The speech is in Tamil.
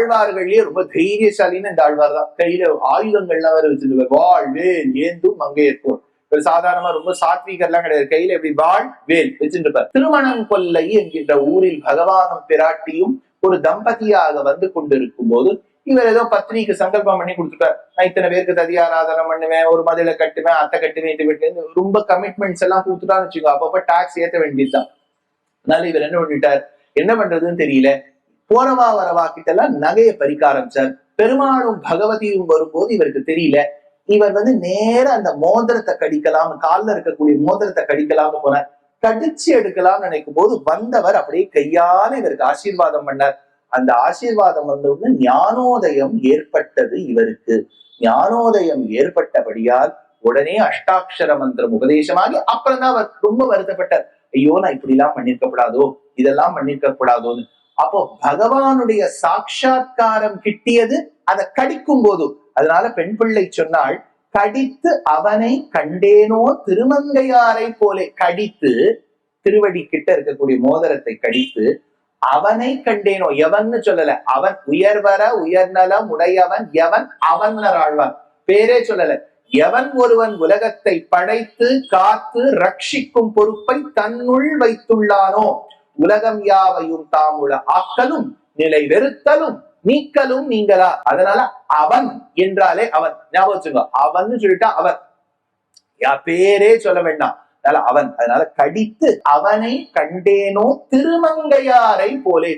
ஆழ்வார்கள்லயே ரொம்ப தைரியசாலின்னு இந்த ஆழ்வார் தான். கையில ஆயுதங்கள்லாம் வேற வச்சிருப்பார். வாழ் வேல் ஏந்தும் அங்கே இருக்கும் ஒரு சாதாரணமா ரொம்ப சாத்வீகர்லாம் கிடையாது. கையில எப்படி வாழ் வேல் வச்சிருப்பார் திருமணம் கொல்லை என்கின்ற ஊரில் பகவானும் பிராட்டியும் ஒரு தம்பதியாக வந்து கொண்டிருக்கும் போது இவர் ஏதோ பத்னிக்கு சங்கல்பம் பண்ணி கொடுத்துட்டார். நான் இத்தனை பேருக்கு ததியாராதனை பண்ணுவேன் ஒரு மதில கட்டுவேன் அத்தை கட்டுவேன் இது கட்டுவேன் ரொம்ப கமிட்மெண்ட்ஸ் எல்லாம் கொடுத்துட்டான்னு வச்சுக்கோ அப்பப்ப டாக்ஸ் ஏத்த வேண்டியதுதான். அதனால இவர் என்ன பண்ணிட்டார்? என்ன பண்றதுன்னு தெரியல. போறவா வரவா கிட்ட எல்லாம் நகையை பறிக்க ஆரம்பிச்சார். பெருமாளும் பகவதியும் வரும்போது இவருக்கு தெரியல. இவர் வந்து நேர அந்த மோதிரத்தை கடிக்கலாம் கால்ல இருக்கக்கூடிய மோதிரத்தை கடிக்கலாம்னு போனார். கடிச்சு எடுக்கலாம்னு நினைக்கும் போது வந்தவர் அப்படியே கையால இவருக்கு ஆசீர்வாதம் பண்ணார். அந்த ஆசீர்வாதம் வந்த ஞானோதயம் ஏற்பட்டது இவருக்கு. ஞானோதயம் ஏற்பட்டபடியால் உடனே அஷ்டாட்சர மந்திரம் உபதேசமாகி அப்புறம் தான் அவர் ரொம்ப வருத்தப்பட்டார். ஐயோ நான் இப்படி எல்லாம் பண்ணிருக்க கூடாதோ இதெல்லாம் பண்ணிருக்க கூடாதோன்னு அப்போ பகவானுடைய சாட்சா்காரம் கிட்டியது அதை கடிக்கும் போது அதனால பெண் பிள்ளை சொன்னாள் கடித்து அவனை கண்டேனோ திருமங்கையாரை போலே கடித்து திருவடி கிட்ட இருக்கக்கூடிய மோதிரத்தை கடித்து அவனை கண்டேனோ எவன்னு சொல்லல அவன் உயர்வர உயர்நலம் உடையவன் எவன் அவன் ஆழ்வான். பேரே சொல்லல எவன் ஒருவன் உலகத்தை படைத்து காத்து ரட்சிக்கும் பொறுப்பை தன்னுள் வைத்துள்ளானோ. உலகம் யாவையும் தாமுள ஆக்கலும் நிலை வெறுத்தலும் நீக்கலும் நீங்களா? அதனால அவன் என்றாலே அவன். ஞாபகம் வச்சுங்க அவன் சொல்லிட்டா அவன். யா பேரே சொல்ல வேண்டாம். அதனால அவன். அதனால கடித்து அவனை கண்டேனோ திருமங்கையாரை போலே